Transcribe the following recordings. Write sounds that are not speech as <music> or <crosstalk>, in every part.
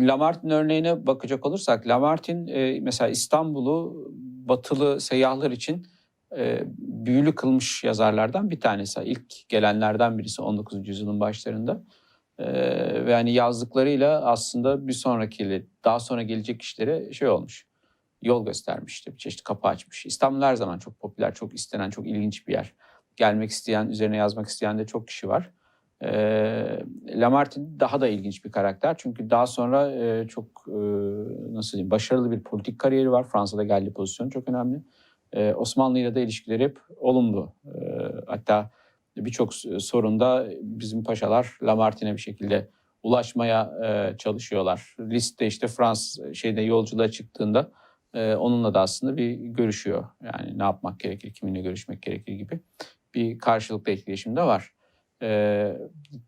Lamartine örneğine bakacak olursak Lamartine e, mesela İstanbul'u batılı seyyahlar için e, büyülü kılmış yazarlardan bir tanesi. İlk gelenlerden birisi 19. yüzyılın başlarında. E, ve yani yazdıklarıyla aslında bir sonraki daha sonra gelecek kişilere şey olmuş. Yol göstermişti. Bir çeşit kapı açmış. İstanbul her zaman çok popüler, çok istenen, çok ilginç bir yer. Gelmek isteyen, üzerine yazmak isteyen de çok kişi var. E, Lamartine daha da ilginç bir karakter. Çünkü daha sonra e, çok e, nasıl diyeyim başarılı bir politik kariyeri var. Fransa'da geldiği pozisyon çok önemli. E, Osmanlı ile de ilişkileri hep olumlu. E, hatta birçok sorunda bizim paşalar Lamartine'e bir şekilde ulaşmaya e, çalışıyorlar. Liste işte Fransız şeyde yolculuğa çıktığında e, onunla da aslında bir görüşüyor. Yani ne yapmak gerekir, kiminle görüşmek gerekir gibi bir karşılıklı etkileşim de var. E,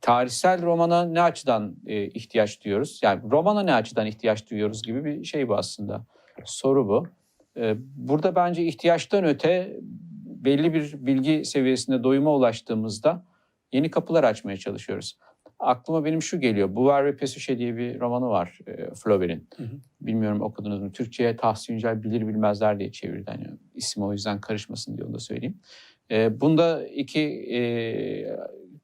tarihsel romana ne açıdan e, ihtiyaç duyuyoruz? Yani romana ne açıdan ihtiyaç duyuyoruz gibi bir şey bu aslında. Soru bu. E, burada bence ihtiyaçtan öte belli bir bilgi seviyesinde doyuma ulaştığımızda yeni kapılar açmaya çalışıyoruz. Aklıma benim şu geliyor. Buvar ve Pesuche diye bir romanı var e, Flaubert'in. Bilmiyorum okudunuz mu? Türkçe'ye Tahsin Yücel bilir bilmezler diye çevirdi. Hani isim o yüzden karışmasın diye onu da söyleyeyim. E, bunda iki e,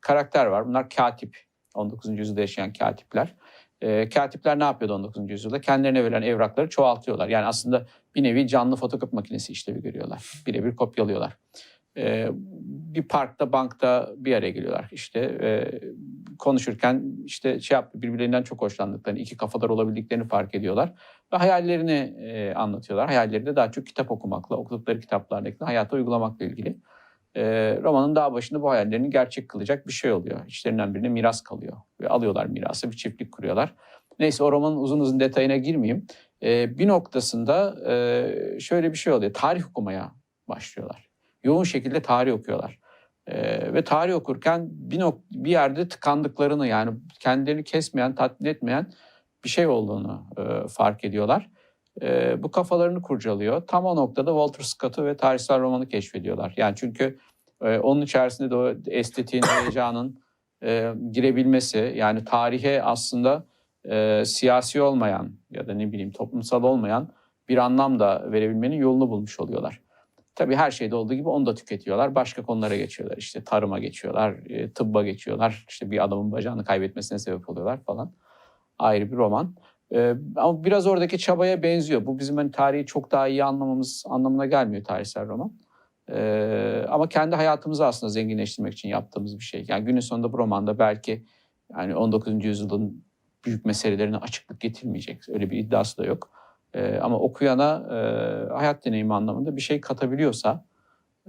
karakter var. Bunlar katip. 19. yüzyılda yaşayan katipler. E, katipler ne yapıyordu 19. yüzyılda? Kendilerine verilen evrakları çoğaltıyorlar. Yani aslında bir nevi canlı fotokopi makinesi işlevi görüyorlar. Birebir kopyalıyorlar. E, bir parkta, bankta bir araya geliyorlar. İşte e, konuşurken işte şey yap, birbirlerinden çok hoşlandıklarını, iki kafalar olabildiklerini fark ediyorlar. Ve hayallerini e, anlatıyorlar. Hayalleri de daha çok kitap okumakla, okudukları kitaplardaki hayata uygulamakla ilgili. E, romanın daha başında bu hayallerini gerçek kılacak bir şey oluyor. İşlerinden birine miras kalıyor. Ve alıyorlar mirası, bir çiftlik kuruyorlar. Neyse o romanın uzun uzun detayına girmeyeyim. E, bir noktasında e, şöyle bir şey oluyor. Tarih okumaya başlıyorlar. Yoğun şekilde tarih okuyorlar. E, ve tarih okurken bir, nok- bir yerde tıkandıklarını yani kendilerini kesmeyen, tatmin etmeyen bir şey olduğunu e, fark ediyorlar. E, bu kafalarını kurcalıyor. Tam o noktada Walter Scott'u ve tarihsel romanı keşfediyorlar. Yani çünkü e, onun içerisinde de o estetiğin, <coughs> heyecanın e, girebilmesi yani tarihe aslında e, siyasi olmayan ya da ne bileyim toplumsal olmayan bir anlam da verebilmenin yolunu bulmuş oluyorlar. Tabii her şeyde olduğu gibi onu da tüketiyorlar. Başka konulara geçiyorlar. İşte tarıma geçiyorlar, e, tıbba geçiyorlar. İşte bir adamın bacağını kaybetmesine sebep oluyorlar falan. Ayrı bir roman. E, ama biraz oradaki çabaya benziyor. Bu bizim hani tarihi çok daha iyi anlamamız anlamına gelmiyor tarihsel roman. E, ama kendi hayatımızı aslında zenginleştirmek için yaptığımız bir şey. Yani günün sonunda bu romanda belki yani 19. yüzyılın büyük meselelerine açıklık getirmeyecek. Öyle bir iddiası da yok. Ee, ama okuyana e, hayat deneyimi anlamında bir şey katabiliyorsa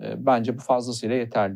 e, bence bu fazlasıyla yeterli.